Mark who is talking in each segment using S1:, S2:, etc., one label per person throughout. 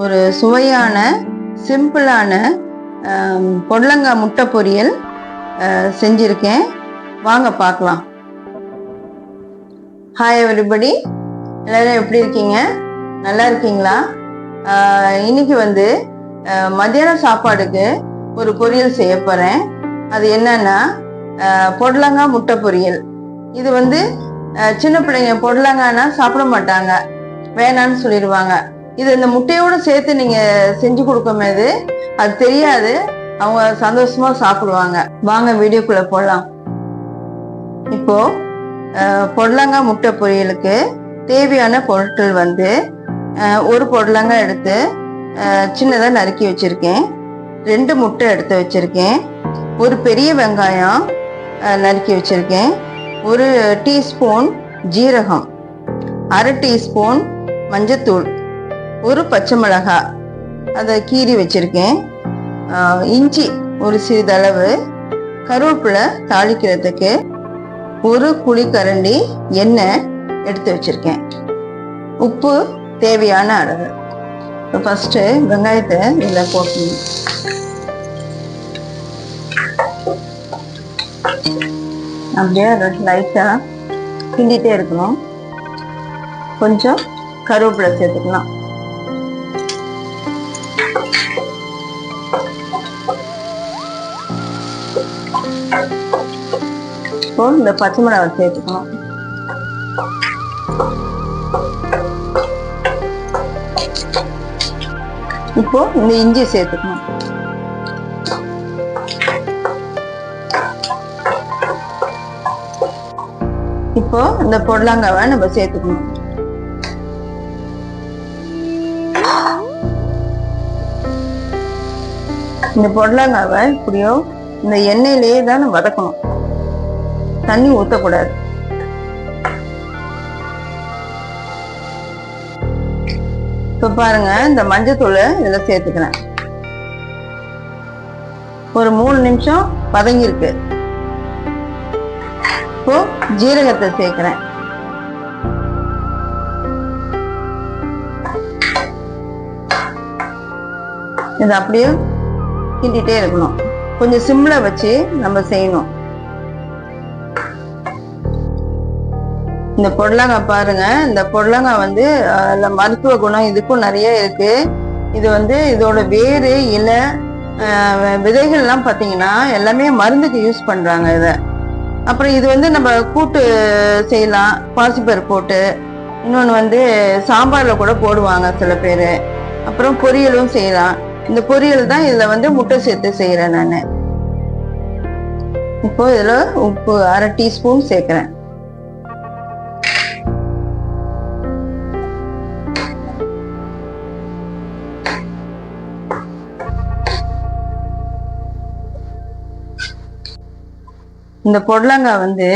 S1: ஒரு சுவையான சிம்பிளான பொடலங்காய் முட்டை பொரியல் செஞ்சுருக்கேன் வாங்க பார்க்கலாம் ஹாய் எவ்ரிபடி எல்லோரும் எப்படி இருக்கீங்க நல்லா இருக்கீங்களா இன்னைக்கு வந்து மத்தியான சாப்பாடுக்கு ஒரு பொரியல் செய்ய போகிறேன் அது என்னன்னா பொடலங்காய் முட்டை பொரியல் இது வந்து சின்ன பிள்ளைங்க பொடலங்காய்னா சாப்பிட மாட்டாங்க வேணான்னு சொல்லிடுவாங்க இது இந்த முட்டையோடு சேர்த்து நீங்கள் செஞ்சு கொடுக்கும் அது தெரியாது அவங்க சந்தோஷமாக சாப்பிடுவாங்க வாங்க வீடியோக்குள்ளே போடலாம் இப்போது பொடலங்காய் முட்டை பொரியலுக்கு தேவையான பொருட்கள் வந்து ஒரு பொடலங்காய் எடுத்து சின்னதாக நறுக்கி வச்சுருக்கேன் ரெண்டு முட்டை எடுத்து வச்சுருக்கேன் ஒரு பெரிய வெங்காயம் நறுக்கி வச்சுருக்கேன் ஒரு டீஸ்பூன் ஜீரகம் அரை டீஸ்பூன் மஞ்சத்தூள் ஒரு பச்சை மிளகாய் அதை கீறி வச்சுருக்கேன் இஞ்சி ஒரு சிறிதளவு கருவேப்பிலை தாளிக்கிறதுக்கு ஒரு குழிக்கரண்டி எண்ணெய் எடுத்து வச்சுருக்கேன் உப்பு தேவையான அளவு இப்போ ஃபஸ்ட்டு வெங்காயத்தை இதில் போட்டணும் அப்படியே அதை லைட்டாக கிண்டிகிட்டே இருக்கணும் கொஞ்சம் கருவேப்பிலை சேர்த்துக்கலாம் இப்போ இந்த பச்சை மிளகா சேர்த்துக்கணும் இப்போ இந்த இஞ்சி சேர்த்துக்கணும் இப்போ இந்த பொடலங்காவை நம்ம சேர்த்துக்கணும் இந்த பொடலங்காவை இப்படியோ இந்த எண்ணெயிலேயே தான் வதக்கணும் தண்ணி ஊத்தக்கூடாது இப்ப பாருங்க இந்த மஞ்சத்தூளை இதில் சேர்த்துக்கிறேன் ஒரு மூணு நிமிஷம் பதங்கியிருக்கு இப்போ ஜீரகத்தை சேர்க்கிறேன் இதை அப்படியே கிண்டிகிட்டே இருக்கணும் கொஞ்சம் சிம்மில் வச்சு நம்ம செய்யணும் இந்த பொடலங்காய் பாருங்க இந்த புடலங்காய் வந்து அதில் மருத்துவ குணம் இதுக்கும் நிறைய இருக்கு இது வந்து இதோட வேறு இலை விதைகள்லாம் பார்த்தீங்கன்னா எல்லாமே மருந்துக்கு யூஸ் பண்ணுறாங்க இதை அப்புறம் இது வந்து நம்ம கூட்டு செய்யலாம் பாசிப்பருப்பு போட்டு இன்னொன்று வந்து சாம்பாரில் கூட போடுவாங்க சில பேர் அப்புறம் பொரியலும் செய்யலாம் இந்த பொரியல் தான் இதில் வந்து முட்டை சேர்த்து செய்கிறேன் நான் இப்போ இதில் உப்பு அரை டீஸ்பூன் சேர்க்குறேன் இந்த புடலங்காய் வந்து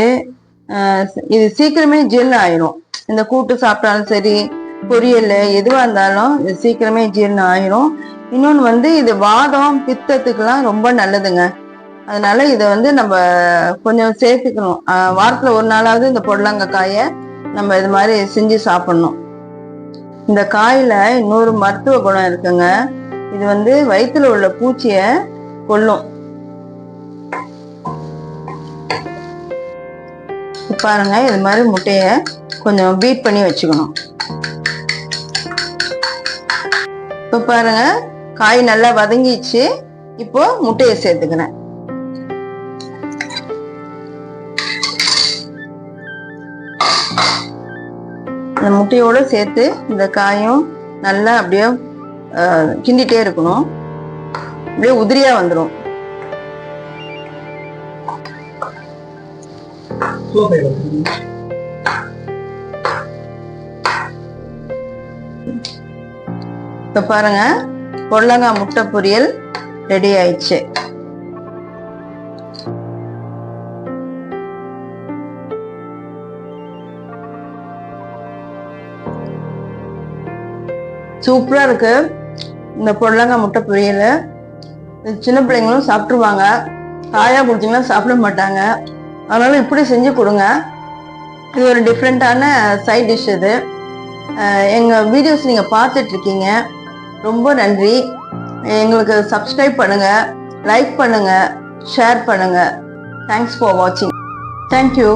S1: இது சீக்கிரமே ஜெல் ஆயிரும் இந்த கூட்டு சாப்பிட்டாலும் சரி பொரியல் எதுவாக இருந்தாலும் இது சீக்கிரமே ஜீர்ணம் ஆயிரும் இன்னொன்று வந்து இது வாதம் பித்தத்துக்கெல்லாம் ரொம்ப நல்லதுங்க அதனால இதை வந்து நம்ம கொஞ்சம் சேர்த்துக்கணும் வாரத்தில் ஒரு நாளாவது இந்த பொடலங்காய் காயை நம்ம இது மாதிரி செஞ்சு சாப்பிடணும் இந்த காயில் இன்னொரு மருத்துவ குணம் இருக்குங்க இது வந்து வயிற்றுல உள்ள பூச்சியை கொல்லும் பாருங்க இது மாதிரி முட்டையை கொஞ்சம் பீட் பண்ணி வச்சுக்கணும் இப்போ பாருங்க காய் நல்லா வதங்கிச்சு இப்போது முட்டையை சேர்த்துக்கிறேன் அந்த முட்டையோடு சேர்த்து இந்த காயும் நல்லா அப்படியே கிண்டிகிட்டே இருக்கணும் அப்படியே உதிரியாக வந்துடும் பாருங்க பொடலங்காய் முட்டை பொரியல் ரெடி ஆயிடுச்சு சூப்பரா இருக்கு இந்த பொடலங்காய் முட்டை பொரியல் சின்ன பிள்ளைங்களும் சாப்பிட்ருவாங்க காயா கொடுத்தீங்கன்னா சாப்பிட மாட்டாங்க அதனால இப்படி செஞ்சு கொடுங்க இது ஒரு டிஃப்ரெண்ட்டான சைட் டிஷ் இது எங்கள் வீடியோஸ் நீங்கள் பார்த்துட்ருக்கீங்க ரொம்ப நன்றி எங்களுக்கு சப்ஸ்கிரைப் பண்ணுங்கள் லைக் பண்ணுங்கள் ஷேர் பண்ணுங்கள் தேங்க்ஸ் ஃபார் வாட்சிங் தேங்க்யூ